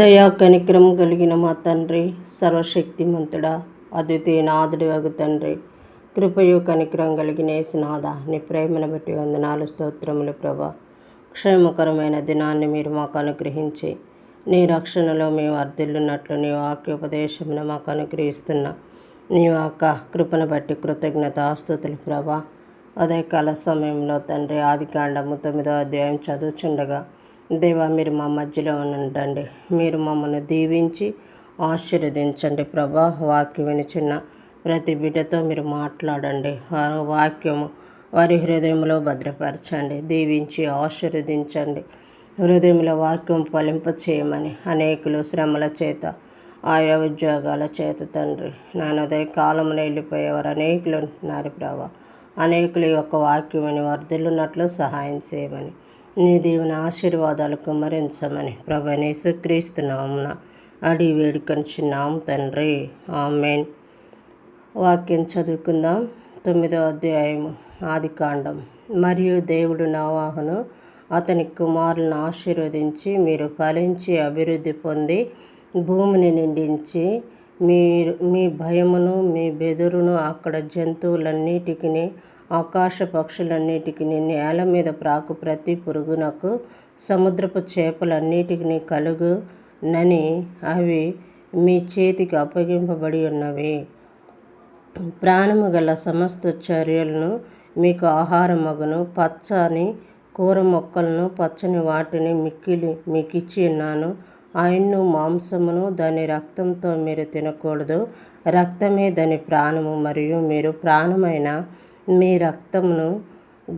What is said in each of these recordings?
దయా కనికరం కలిగిన మా తండ్రి సర్వశక్తిమంతుడా అద్వితీయ నాదుడి వగు తండ్రి. కృపయు కనికరం కలిగిన యేసునాథ నీ ప్రేమను బట్టి వందనాలు స్తోత్రములు ప్రభ. క్షేమకరమైన దినాన్ని మీరు మాకు అనుగ్రహించి నీ రక్షణలో మేము అర్థిల్లున్నట్లు నీ వాక్యోపదేశమును మాకు అనుగ్రహిస్తున్న నీ యొక్క కృపను బట్టి కృతజ్ఞత ఆస్తుతులు ప్రభ. అదే కాల సమయంలో తండ్రి ఆదికాండము తొమ్మిదో అధ్యాయం చదువుచుండగా దేవా మీరు మా మధ్యలో ఉండండి. మీరు మమ్మల్ని దీవించి ఆశీర్వదించండి ప్రభా. వాక్యం వినిచిన ప్రతి బిడ్డతో మీరు మాట్లాడండి. వారి వాక్యము వారి హృదయంలో భద్రపరచండి. దీవించి ఆశీర్వదించండి. హృదయంలో వాక్యం ఫలింప చేయమని అనేకులు శ్రమల చేత ఆయా ఉద్యోగాల చేత తండ్రి నాన్న ఉదయ కాలంలో వెళ్ళిపోయేవారు అనేకులు ఉంటున్నారు ప్రభా. అనేకులు యొక్క వాక్యమని వర్ధిల్లున్నట్లు సహాయం చేయమని నీ దేవుని ఆశీర్వాదాలు కుమ్మరించమని ప్రభని సుక్రీస్తున్నామున అడిగి వేడుకొనిచున్నాం తండ్రి. ఆమెన్. వాక్యం చదువుకుందాం. తొమ్మిదో అధ్యాయము ఆది కాండం. మరియు దేవుడు నవాహును అతని కుమారులను ఆశీర్వదించి మీరు ఫలించి అభివృద్ధి పొంది భూమిని నిండించి మీరు మీ భయమును మీ బెదురును అక్కడ జంతువులన్నిటికీ ఆకాశ పక్షులన్నిటికి నేల మీద ప్రాకు ప్రతి పురుగునకు సముద్రపు చేపలన్నిటికీ కలుగునని అవి మీ చేతికి అప్పగింపబడి ఉన్నవి. ప్రాణము గల సమస్త చర్యలను మీకు ఆహారమగును. పచ్చని కూర మొక్కలను పచ్చని వాటిని మిక్కిలి మీకు ఇచ్చి ఉన్నాను. ఆయన్ను మాంసమును దాని రక్తంతో మీరు తినకూడదు. రక్తమే దాని ప్రాణము మరియు మీరు ప్రాణమైన మీ రక్తమును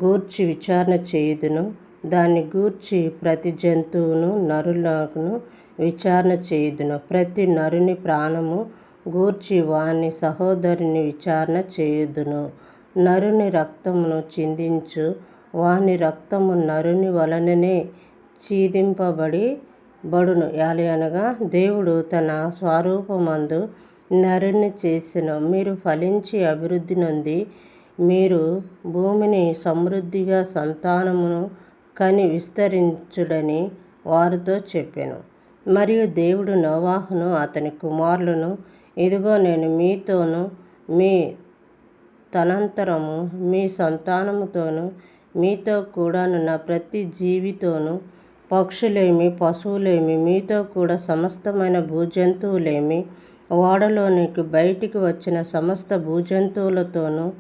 గూర్చి విచారణ చేయుదును. దాన్ని గూర్చి ప్రతి జంతువును నరులను విచారణ చేయుదును. ప్రతి నరుని ప్రాణము గూర్చి వాని సహోదరుని విచారణ చేయుదును. నరుని రక్తమును చిందించు. వాని రక్తము నరుని వలననే ఛీదింపబడి బడును. అనగా దేవుడు తన స్వరూపమందు నరుని చేసిన. మీరు ఫలించి అభివృద్ధి నొంది మీరు భూమిని సమృద్ధిగా సంతానమును కని విస్తరించుడని వారితో చెప్పాను. మరియు దేవుడు నోవాహును అతని కుమారులను ఇదిగో నేను మీతోను మీ తనంతరము మీ సంతానముతోను మీతో కూడానున్న ప్రతి జీవితోను పక్షులేమి పశువులేమి మీతో కూడా సమస్తమైన భూజంతువులేమి ఓడలోనికి బయటికి వచ్చిన సమస్త భూజంతువులతోనూ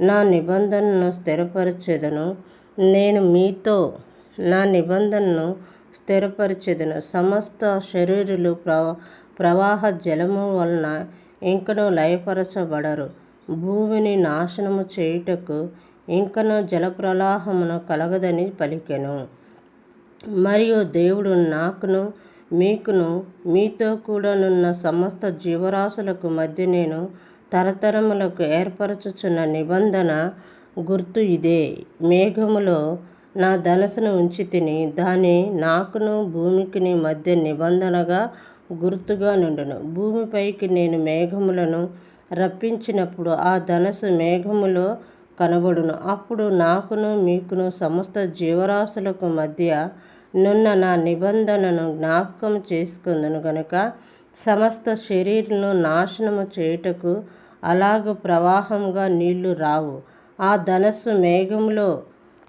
నా నిబంధనను స్థిరపరచెదను. నేను మీతో నా నిబంధనను స్థిరపరచెదను. సమస్త శరీరులు ప్రవ ప్రవాహ జలము వలన ఇంకనూ లయపరచబడరు. భూమిని నాశనము చేయుటకు ఇంకనూ జలప్రవాహమును కలగదని పలికెను. మరియు దేవుడు నాకును మీకును మీతో కూడానున్న సమస్త జీవరాశులకు మధ్య నేను తరతరములకు ఏర్పరచుచున్న నిబంధన గుర్తు ఇదే. మేఘములో నా ధనసును ఉంచి తిని దాని నాకును భూమికిని మధ్య నిబంధనగా గుర్తుగా నుండును. భూమిపైకి నేను మేఘములను రప్పించినప్పుడు ఆ ధనసు మేఘములో కనబడును. అప్పుడు నాకును మీకును సమస్త జీవరాశులకు మధ్య నున్న నా నిబంధనను జ్ఞాపకం చేసుకుందును గనుక సమస్త శరీరను నాశనము చేయుటకు అలాగ ప్రవాహంగా నీళ్ళు రావు. ఆ ధనస్సు మేఘంలో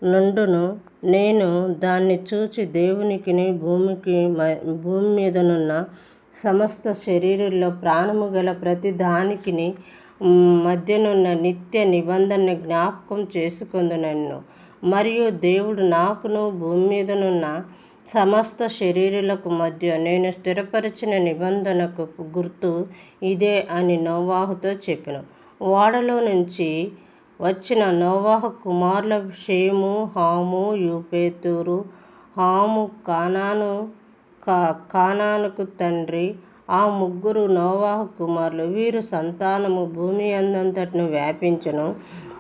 నుండును నేను దాన్ని చూచి దేవునికి భూమికి భూమి మీదనున్న సమస్త శరీరంలో ప్రాణము గల ప్రతి దానికి మధ్యనున్న నిత్య నిబంధన జ్ఞాపకం చేసుకుందునన్ను మరియు దేవుడు నాకును భూమి మీదనున్న సమస్త శరీరులకు మధ్య నేను స్థిరపరిచిన నిబంధనకు గుర్తు ఇదే అని నోవాహుతో చెప్పిన. ఓడలో నుంచి వచ్చిన నోవాహు కుమారుల షేము హాము యూపేతూరు హాము కానాను కా కానానుకు తండ్రి ఆ ముగ్గురు నోవాహు కుమారులు వీరు సంతానము భూమి అందంతటిను వ్యాపించను.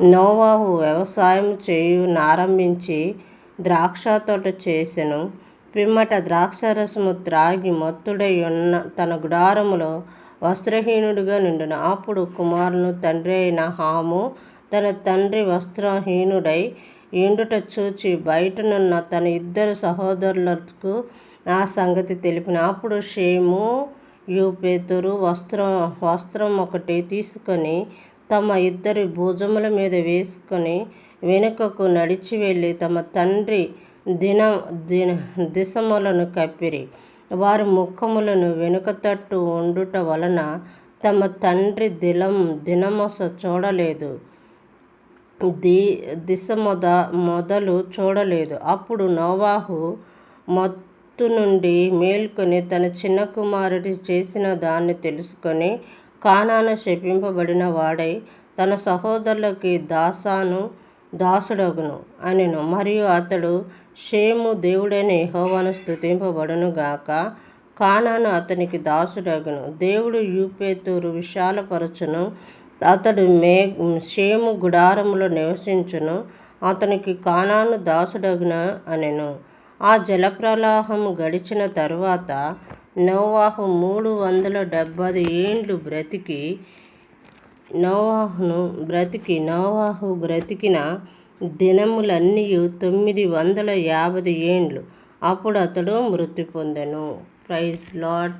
నోవాహు వ్యవసాయం చేయు నారంభించి ద్రాక్ష తోట చేసెను. పిమ్మట ద్రాక్షరసము త్రాగి మత్తుడై ఉన్న తన గుడారములో వస్త్రహీనుడిగా నిండును. అప్పుడు కుమారును తండ్రి అయిన హాము తన తండ్రి వస్త్రహీనుడై ఎండుట చూచి బయటనున్న తన ఇద్దరు సహోదరులకు ఆ సంగతి తెలిపిన. అప్పుడు షేము యూపేతురు వస్త్రం వస్త్రం ఒకటి తీసుకొని తమ ఇద్దరి భుజముల మీద వేసుకొని వెనుకకు నడిచి వెళ్ళి తమ తండ్రి దిన దిన దిశములను కప్పిరి. వారి ముఖములను వెనుక తట్టు ఉండుట వలన తమ తండ్రి దిలం దినమొస చూడలేదు. ది దిశ మొద మొదలు చూడలేదు. అప్పుడు నోవాహు మత్తు నుండి మేల్కొని తన చిన్న కుమారుడి చేసిన దాన్ని తెలుసుకొని కానాన శపింపబడిన వాడై తన సహోదరులకి దాసాను దాసుడగును అనెను. మరియు అతడు షేము దేవుడైన యెహోవాను స్తుతింపబడును గాక కానాను అతనికి దాసుడగును. దేవుడు యూపేతూరు విశాలపరచును. అతడు మే షేము గుడారములో నివసించును. అతనికి కానాను దాసుడగున అనెను. ఆ జలప్రలాహము గడిచిన తరువాత నోవాహు మూడు వందల డెబ్బై ఏండ్లు బ్రతికి నోవాహును బ్రతికి నోవాహు బ్రతికిన దినములన్నీ తొమ్మిది వందల యాభై ఏండ్లు అప్పుడు అతడు మృతి పొందెను. Praise lord